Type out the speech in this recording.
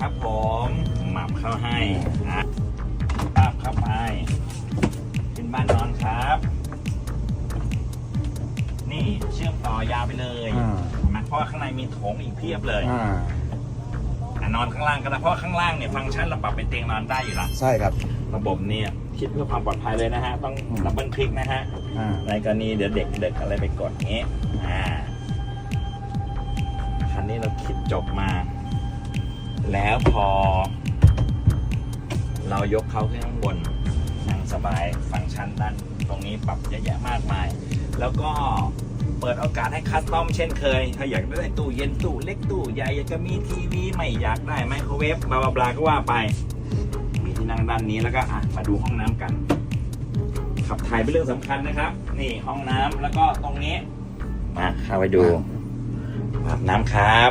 ครับผมหมับเข้าให้อะปับเข้าไป ขึ้นบ้านนอนครับ นี่เชื่อมต่อยาวไปเลยอ่ามันเพราะว่าข้างในมีโถงอีกเพียบเลยอ่าอะนอนข้างล่างก็ได้เพราะข้างล่างเนี่ยฟังก์ชันเราปรับเป็นเตียงนอนได้อยู่ละใช่ครับ ระบบเนี่ยคิดเพื่อความปลอดภัยเลยนะฮะ ต้องอืม ดับเบิลคลิกนะฮะ อ่าในกรณีเดี๋ยวเด็กเด็กอะไรไปกดอย่างงี้อ่า คันนี้เราคิดจบมา แล้วพอ เรายกเขาขึ้นข้างบนนั่งสบายฟังก์ชันด้านตรงนี้ปรับเยอะแยะมากมาย แล้วก็เปิดโอกาสให้คัสตอมเช่นเคย ถ้าอยากได้ตู้เย็นตู้เล็กตู้ใหญ่อยากจะมีทีวีไม่อยากได้ไมโครเวฟบลาบลาก็ว่าไป มีที่นั่งด้านนี้แล้วก็อะมาดูห้องน้ำกัน ขับถ่ายเป็นเรื่องสำคัญนะครับ นี่ห้องน้ำแล้วก็ตรงนี้มาเข้าไปดูอาบน้ำครับ